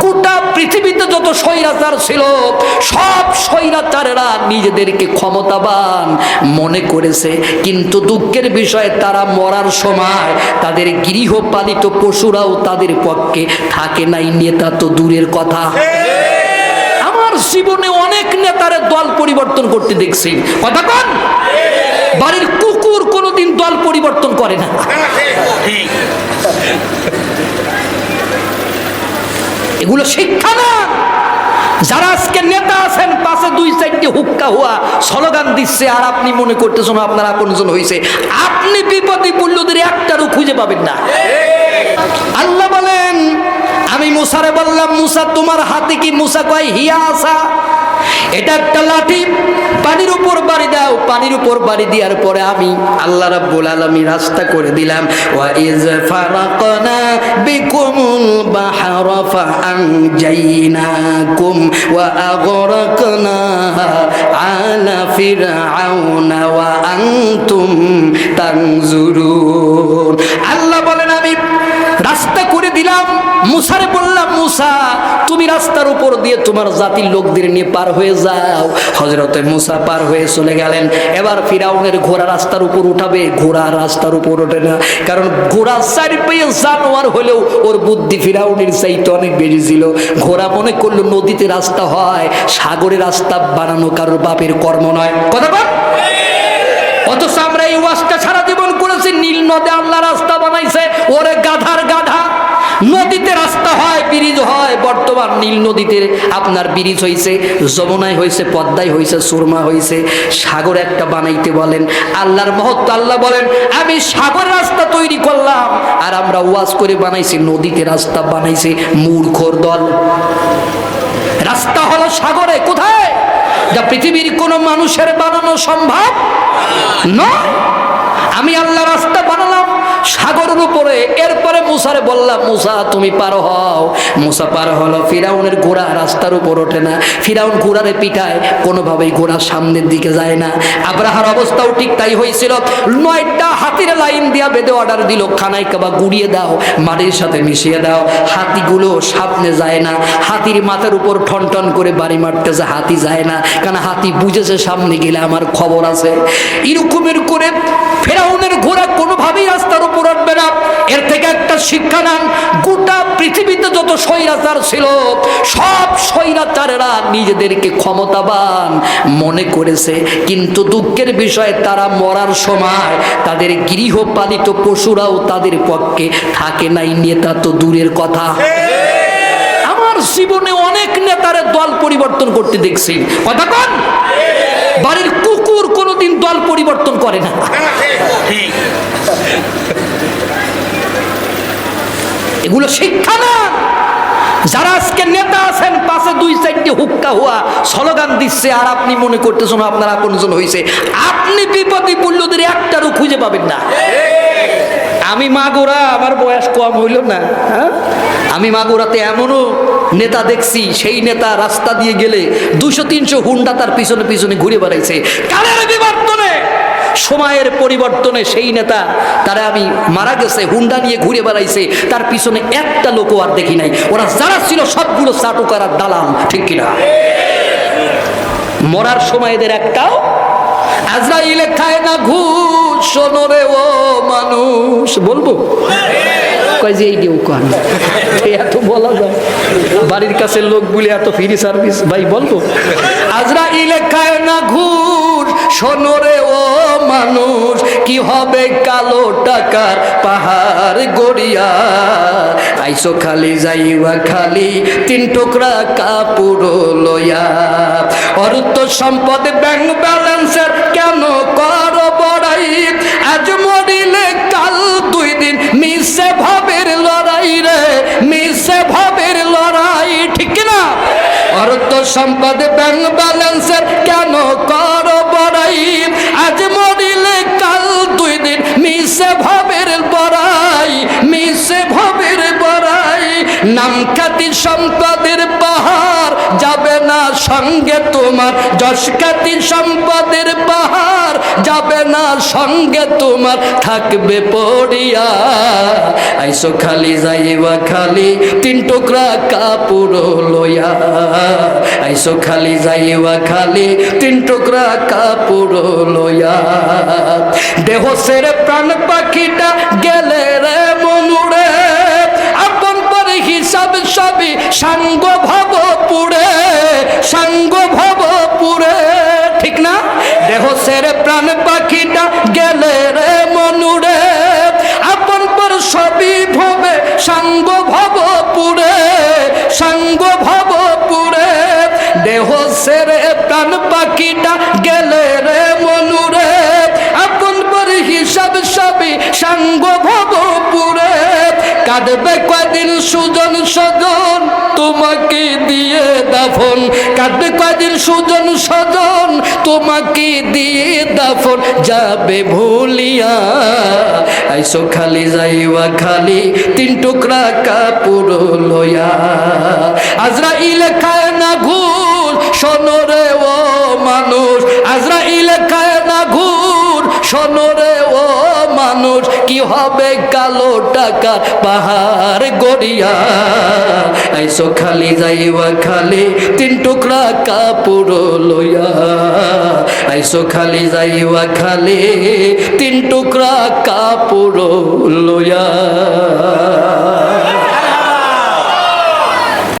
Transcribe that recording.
গোটা পৃথিবীতে যত স্বৈরাচার ছিল, সব স্বৈরাচারেরা নিজেদেরকে ক্ষমতাবান মনে করেছে। কিন্তু দুঃখের বিষয়ে, তারা মরার সময় তাদের গৃহপালিত পশুরাও তাদের পক্ষে থাকে নাই। নেতা তো দূরের কথা। আমার জীবনে অনেক নেতারে দল পরিবর্তন করতে দেখছি। কথা কন? বাড়ির কুকুর কোনোদিন দল পরিবর্তন করে না। এগুলো শিক্ষা না যারা আজকে নেতা আছেন, পাশে দুই চারটি হুক্কা হুয়া স্লোগান দিচ্ছে, আর আপনি মনে করতেছেন আপনার আপনজন হয়েছে আপনি বিপদে পড়লদের একটারও খুঁজে পাবেন না। আল্লাহ বলেন, আমি মুসারে বললাম, মুসা, তোমার হাতে কি মুসা কয় হিয়া আসা? এটা একটা লাঠি। পানির উপর বাড়ি দাও, পানির উপর বাড়ি দেওয়ার পরে আমি আল্লাহ রাব্বুল আলামিন রাস্তা করে দিলাম। ওয়া ইজ ফারাকনা বিকুমুল বাহরা ফাআনজাইনাকুম ওয়া আগরাকনা আলা ফিরআউনা ওয়া আনতুম তানজুরুন। আল্লাহ বলেন, আমি রাস্তা করে দিলাম, মুসারে বললাম মুসা, তুমি রাস্তার উপর দিয়ে তোমার জাতির লোকদের নিয়ে পার হয়ে যাও। হজরতে মুসা পার হয়ে চলে গেলেন। এবার ফিরাউনের ঘোড়া রাস্তার উপর উঠাবে। ঘোড়া রাস্তার উপর ওঠে না। কারণ ঘোড়া পেয়ে জানোয়ার হলেও ওর বুদ্ধি ফিরাউনের চাইতে অনেক বেশি ছিল। ঘোড়া মনে করল নদীতে রাস্তা হয়, সাগরে রাস্তা বানানো কারোর বাপের কর্ম নয়। কথা বল। অথচ আমরা এই ওয়াজটা সারা জীবন করেছি, নীল নদে আল্লাহ রাস্তা বানাইছে, ওরে গাধার গাধা। নদীতে রাস্তা হয়, ব্রিজ হয়, বর্তমান নীল নদীতে আপনার ব্রিজ হয়েছে যমুনায় হয়েছে পদ্মায় হয়েছে সুরমা হয়েছে সাগর একটা বানাইতে বলেন, আল্লাহর মহত্ব আল্লাহ বলেন, আমি সাগর রাস্তা তৈরি করলাম, আর আমরা ওয়াজ করে বানাইছি, নদীতে রাস্তা বানাইছি, মূর্খর দল। রাস্তা হলো সাগরে, কোথায়? যা পৃথিবীর কোনো মানুষের বানানো সম্ভব নয়। আমি আল্লাহ রাস্তা বানালাম সাগরের উপরে। এরপরে মুসারে বললাম, মুসা, তুমি পার হও। মুসা পার হলো। ফিরাউনের ঘোড়া রাস্তার উপর ওঠে না। ফিরাউন ঘোড়ারে পিঠায় কোনোভাবেই ঘোড়া সামনের দিকে যায় না। আব্রাহার অবস্থাও ঠিক তাই হয়েছিল। নয়টা হাতির লাইন দিয়া বেঁধে অর্ডার দিল, খানায় কাবা গুড়িয়ে দাও, মাটির সাথে মিশিয়ে দাও। হাতিগুলো সামনে যায় না। হাতির মাথার উপর ঠন ঠন করে বাড়ি মারতেছে, হাতি যায় না। কারণ হাতি বুঝেছে, সামনে গেলে আমার খবর আছে। এরকমের করে ফেরাউনের ঘোড়া কোনোভাবেই রাস্তার উপর উঠবে না এর থেকে একটা শিক্ষা নেন গোটা পৃথিবীতে যত স্বৈরাচার ছিল, সব স্বৈরাচারেরা নিজেদেরকে ক্ষমতাবান মনে করেছে। কিন্তু দুঃখের বিষয়ে, তারা মরার সময় তাদের গৃহপালিত পশুরাও তাদের পক্ষে থাকে নাই। নেতা তো দূরের কথা। আমার জীবনে অনেক নেতারে দল পরিবর্তন করতে দেখছি। কথা কন। বাড়ির কুকুর কোনোদিন দল পরিবর্তন করে না। এগুলো শিক্ষা না। যারা আজকে নেতা আছেন, পাশে দুই সাইডে হুক্কা হওয়া স্লোগান দিচ্ছে, আর আপনি মনে করতেছেন আপনার আপনজন হয়েছে আপনি বিপদে পড়লদের একটারও খুঁজে পাবেন না। আমি মাগুরা, আমার বয়স কম হইল না হ্যাঁ? আমি মাগুরাতে এমনও নেতা দেখছি, সেই নেতা রাস্তা দিয়ে গেলে দুশো তিনশো হুন্ডা তার পিছনে পিছনে ঘুরে বেড়াইছে। কালের বিবর্তনে সময়ের পরিবর্তনে সেই নেতা, তারা আমি মারা গেছে, হুন্ডা নিয়ে ঘুরে বেড়াইছে, তার পিছনে একটা লোকও আর দেখি নাই। ওরা যারা ছিল সবগুলো চাটুকার আর দালাল, ঠিক কিনা? মরার সময় এদের একটাও খায় না ঘুষ ও মানুষ। বলব? কয় যে এই বলা যায়। বাড়ির কাছে লোক বলে এত ফ্রি সার্ভিস ভাই, বলব? আজরাইলে খায় না ঘুষ, শোনো রে ও মানুষ, কি হবে কালো টাকার পাহাড় গড়িয়া? আইসো খালি যাইবা খালি তিন টুকরা কাপড় লইয়া। অর্থ সম্পদ ব্যাংক ব্যালেন্সের কেন কর বড়াই? আজ মরিলে কাল দুই দিন মিশে ভাবের লড়াই রে, মিশে ভাবের লড়াই, ঠিক না? অর্থ সম্পদ ব্যাংক ব্যালেন্সের কেন কর বড়াই? আজ মিশে ভাবের বড়াই মিশে ভাবের বড়াই নাম খ্যাতি না সঙ্গে তোমার যশ খ্যাতি সম্পদের পাহাড় যাবে না, সঙ্গে তোমার থাকবে পড়িয়া। আইসো খালি যাইবা খালি, তিন টুকরা কাপড় লইয়া। আইসো খালি যাইবা খালি, তিন টুকরা কাপড় লইয়া। দেহ সেরে প্রাণ পাখিটা গেলে রে মনুরে। আপন পরে হিসাব সবই সাঙ্গ ভব পুরে সেরে প্রাণ পাখিটা গেলে রে মনুরে? আপন পর হিসাব সবই সাঙ্গ ভব পুরে কাঁদবে কয়দিন সুজন সজন, তোমাকে দিয়ে দাফন। কাঁদবে কয়দিন সুজন সজন, তোমাকে দিয়ে দাফন। যাবে ভুলিয়া, আইসো খালি যাইবা খালি, তিন টুকরা কাপড় লইয়া। আজরাইল খায় না ঘুর শোনরে ও মানুষ, আজরাইল খায় না ঘুর শোনরে ও মানুষ, কি হবে কালো টাকা পাহাড় গড়িয়া? আইসো খালি যাইবা খালি তিন টুকরা কাপড় লইয়া। আইসো খালি যাইবা খালি তিন টুকরা কাপড় লইয়া।